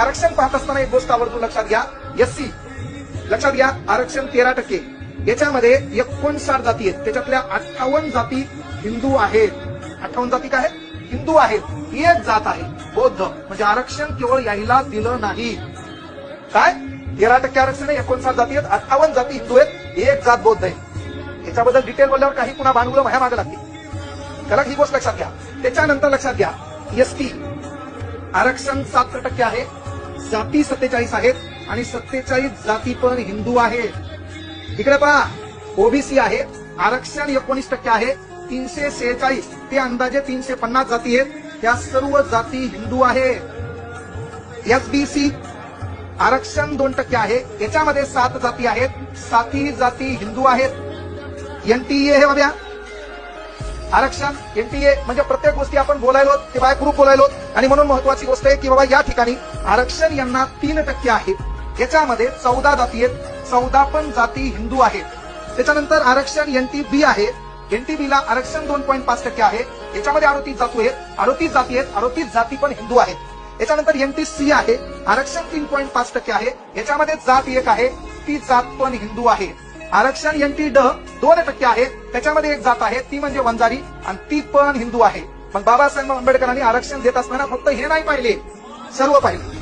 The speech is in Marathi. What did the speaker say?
आरक्षण पाहत असताना एक गोष्ट आवडतो लक्षात घ्या. एससी लक्षात घ्या आरक्षण तेरा टक्के. याच्यामध्ये एकोणसाठ जाती आहेत. त्याच्यातल्या अठ्ठावन्न जाती हिंदू आहेत. अठ्ठावन्न जाती काय हिंदू आहेत. एक जात आहे बौद्ध. म्हणजे आरक्षण केवळ यायला दिलं नाही. काय? तेरा टक्के आरक्षण आहे एकोणसाठ जाती आहेत. अठ्ठावन्न जाती हिंदू आहेत. एक जात बौद्ध आहे. याच्याबद्दल डिटेल बोलल्यावर काही पुन्हा भांडवलं भया मागे लागतील त्याला ही गोष्ट लक्षात घ्या. त्याच्यानंतर लक्षात घ्या एसटी आरक्षण सात टक्के आहे. जाती सत्तेचाळीस आहेत आणि सत्तेचाळीस जाती पण हिंदू आहेत. इकडे पहा ओबीसी आहे आरक्षण एकोणीस टक्के आहे तीनशे सेहेचाळीस ते अंदाजे तीनशे पन्नास जाती आहेत त्या सर्व जाती हिंदू आहे एसबीसी आरक्षण दोन टक्के आहे याच्यामध्ये सात जाती आहेत सातही जाती हिंदू आहेत. एनटीए हे बघा. आरक्षण एनटीए म्हणजे प्रत्येक गोष्टी आपण बोलायलो ते बाय ग्रुप बोलायलो आणि म्हणून महत्वाची गोष्ट आहे की बाबा या ठिकाणी आरक्षण यांना तीन टक्के आहे याच्यामध्ये चौदा जाती आहेत. चौदा पण जाती हिंदू आहेत. त्याच्यानंतर आरक्षण एनटीबी आहे. एनटीबीला आरक्षण दोन पॉईंट पाच टक्के आहे. याच्यामध्ये अडोतीस जातो आहेत. अडोतीस जाती आहेत. अडोतीस जाती पण हिंदू आहेत. याच्यानंतर एनटीसी आहे. आरक्षण तीन पॉईंट पाच टक्के आहे. याच्यामध्ये जात एक आहे. ती जात पण हिंदू आहे. आरक्षण एनटी ड दोन टक्के आहे. त्याच्यामध्ये एक जात आहे. ती म्हणजे वंजारी आणि ती पण हिंदू आहे. पण बाबासाहेब आंबेडकरांनी आरक्षण देत असताना फक्त हे नाही पाहिले. सर्व पाहिले